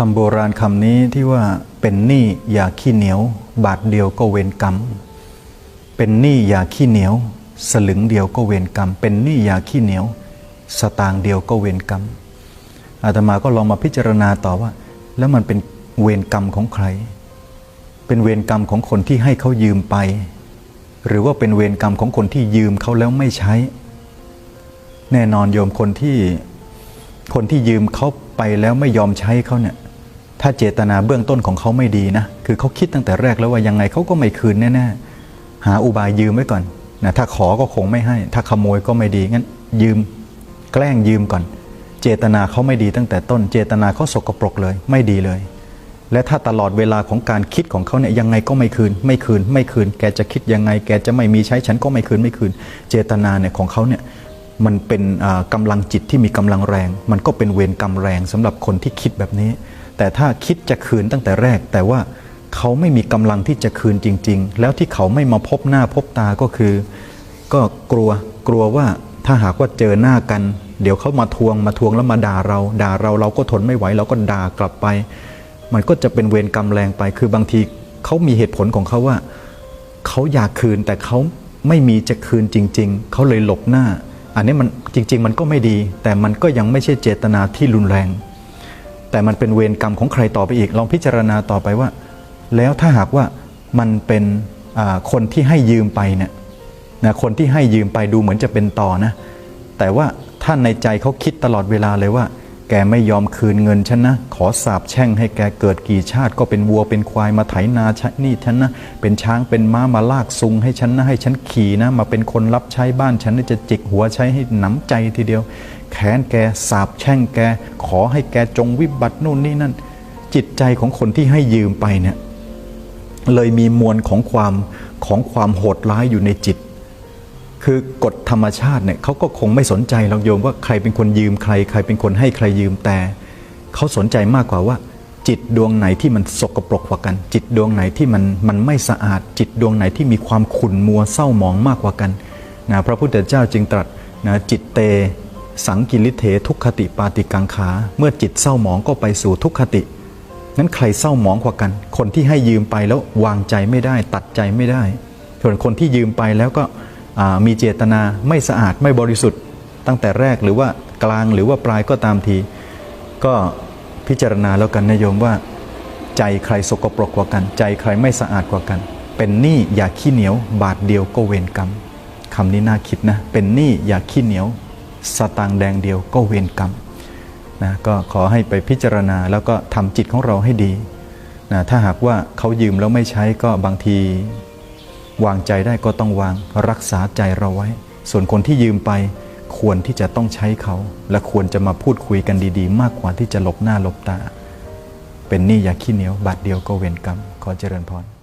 คำโบราณคำนี้ที่ว่าเป็นหนี้อย่าขี้เหนียว บาทเดียวก็เวรกรรม เป็นหนี้อย่าขี้เหนียว สลึงเดียวก็เวรกรรม เป็นหนี้อย่าขี้เหนียว สตางค์เดียวก็เวรกรรมอาตมาก็ลองมาพิจารณาต่อว่า แล้วมันเป็นเวรกรรมของใคร เป็นเวรกรรมของคนที่ให้เขายืมไป หรือว่าเป็นเวรกรรมของคนที่ยืมเขาแล้วไม่ใช้ แน่นอนโยมคนที่คนที่ยืมเขาไปแล้วไม่ยอมใช้เขาเนี่ย ถ้าเจตนาเบื้องต้นของเขาไม่ดีนะ คือเขาคิดตั้งแต่แรกแล้วว่ายังไงเขาก็ไม่คืนแน่ๆ หาอุบายยืมไว้ก่อนนะถ้าขอก็คงไม่ให้ ถ้าขโมยก็ไม่ดี งั้นยืม แกล้งยืมก่อน เจตนาเขาไม่ดีตั้งแต่ต้น เจตนาเขาสกปรกเลย ไม่ดีเลย และถ้าตลอดเวลาของการคิดของเขาเนี่ยยังไงก็ไม่คืน ไม่คืน ไม่คืน แกจะคิดยังไง แกจะไม่มีใช้ฉันก็ไม่คืนไม่คืน เจตนาเนี่ยของเขาเนี่ยมันเป็นอ่ากำลังจิตที่มีกำลังแรง มันก็เป็นเวรกรรมแรงสำหรับคนที่คิดแบบนี้ แต่ถ้าคิดจะคืนตั้งแต่แรก แต่ว่าเขาไม่มีกำลังที่จะคืนจริง ๆ แล้วที่เขาไม่มาพบหน้าพบตาก็คือ ก็กลัวกลัวว่าถ้าหากว่าเจอหน้ากัน เดี๋ยวเขามาทวงมาทวงแล้วมาด่าเรา ด่าเราเราก็ทนไม่ไหวเราก็ด่ากลับไป มันก็จะเป็นเวรกรรมแรงไป คือบางทีเขามีเหตุผลของเขาว่าเขาอยากคืนแต่เขาไม่มีจะคืนจริง ๆ เขาเลยหลบหน้า อันนี้มันจริง ๆ มันก็ไม่ดี แต่มันก็ยังไม่ใช่เจตนาที่รุนแรง แต่มันเป็นเวรกรรมของใครต่อไปอีก ลองพิจารณาต่อไปว่า แล้วถ้าหากว่ามันเป็นคนที่ให้ยืมไปเนี่ยนะคนที่ให้ยืมไปดูเหมือนจะเป็นต่อนะ แต่ว่าท่านในใจเขาคิดตลอดเวลาเลยว่า แกไม่ยอมคืนเงินฉันนะ ขอสาบแช่งให้แกเกิดกี่ชาติก็เป็นวัวเป็นควายมาไถนาชะนี่ฉันนะ เป็นช้างเป็นม้ามาลากซุงให้ฉันนะ ให้ฉันขี่นะ มาเป็นคนรับใช้บ้านฉันนะจะจิกหัวใช้ให้หนำใจทีเดียว แขนแกสาบแช่งแก ขอให้แกจงวิบัตินู่นนี่นั่น จิตใจของคนที่ให้ยืมไปเนี่ย เลยมีมวลของความของความโหดร้ายอยู่ในจิต คือกฎธรรมชาติเนี่ยเขาก็คงไม่สนใจหรอกโยมว่าใครเป็นคนยืมใคร ใครเป็นคนให้ใครยืมแต่เขาสนใจมากกว่าว่า จิตดวงไหนที่มันสกปรกกว่ากัน จิตดวงไหนที่มันมันไม่สะอาด จิตดวงไหนที่มีความขุ่นมัวเศร้าหมองมากกว่ากันนะพระพุทธเจ้าจึงตรัสนะจิตเต สังกิริเททุกขติปาติกังขา เมื่อจิตเศร้าหมองก็ไปสู่ทุกขติงั้นใครเศร้าหมองกว่ากัน คนที่ให้ยืมไปแล้ววางใจไม่ได้ ตัดใจไม่ได้ ส่วนคนที่ยืมไปแล้วก็ มีเจตนาไม่สะอาดไม่บริสุทธิ์ ตั้งแต่แรกหรือว่ากลางหรือว่าปลายก็ตามที ก็พิจารณาแล้วกันนะโยมว่า ใจใครสกปรกกว่ากัน ใจใครไม่สะอาดกว่ากัน เป็นหนี้อย่าขี้เหนียว บาทเดียวก็เวรกรรมคำนี้น่าคิดนะ เป็นหนี้อย่าขี้เหนียว สตางค์แดงเดียวก็เวรกรรมนะก็ขอให้ไปพิจารณาแล้วก็ทำจิตของเราให้ดีนะถ้าหากว่าเขายืมแล้วไม่ใช้ก็บางที วางใจได้ก็ต้องวางรักษาใจเราไว้ ส่วนคนที่ยืมไปควรที่จะต้องใช้เขา และควรจะมาพูดคุยกันดีๆ มากกว่าที่จะหลบหน้าหลบตา เป็นหนี้อย่าขี้เหนียวบาทเดียวก็เวรกรรมขอเจริญพร